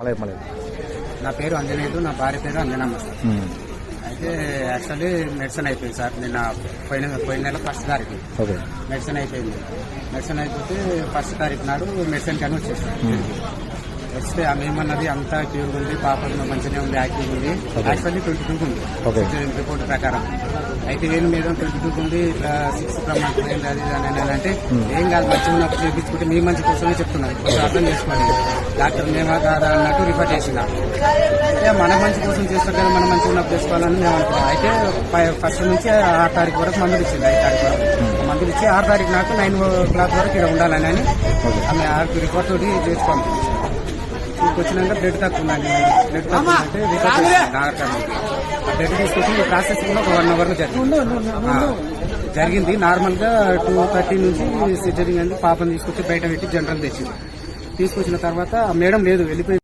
మళ్ళీ నా పేరు అంజనేయుడు నా భార్య పేరు అంజనమ్మ. అయితే యాక్చువల్లీ మెడిసిన్ అయిపోయింది సార్ నిన్న పోయిన పోయిన నెల ఫస్ట్ తారీఖు. ఓకే. మెడిసిన్ అయిపోయింది. మెడిసిన్ అయిపోతే ఫస్ట్ తారీఖు నాడు మెడిసిన్ కానీ వచ్చేసాం వస్తే ఆమె ఏమన్నది అంతా క్యూర్ ఉంది పాప మంచిగా ఉంది యాక్టివ్ ఉంది. యాక్చువల్లీ ట్వంటీ టూ ఉంది. రిపోర్ట్ ప్రకారం. అయితే వేలు మీద ట్వంటీ టూ ఉంది ఇట్లా సిక్స్ ప్రమాణం అది అని అంటే ఏం కాదు మంచిగా ఉన్నప్పుడు చేయించుకుంటే మీ మంచి కోసమే చెప్తున్నాను. కొంచెం అర్థం చేసుకోండి. డాక్టర్ మేమా కాదా అన్నట్టు రిఫర్ చేసిన అంటే మన మంచి కోసం చేస్తారు కదా మనం మంచిగా ఉన్నప్పుడు చేసుకోవాలని మేము అనుకున్నాం. అయితే ఫస్ట్ నుంచి ఆరు తారీఖు వరకు మందులు ఇచ్చింది ఐదు తారీఖు వరకు. మందులు ఇచ్చి ఆరు తారీఖు నాకు నైన్ ఓ క్లాక్ వరకు ఇక్కడ ఉండాలని అని ఆమె ఆరు రిపోర్ట్ తోటి చేసి పంపించారు ఇక్కడికి వచ్చినాక బ్లడ్ తక్కువ ఉందండి. బ్లడ్ తక్కువ అంటే. ఆ బ్లడ్ తీసుకొచ్చి ప్రాసెస్ కూడా ఒక వన్ అవర్లో జరిగింది. జరిగింది. నార్మల్గా టూ థర్టీ నుంచి సిజరింగ్ అంది పాపని తీసుకొచ్చి బయట పెట్టి జనరల్ తెచ్చింది. తీసుకొచ్చిన తర్వాత మేడం లేదు వెళ్ళిపోయి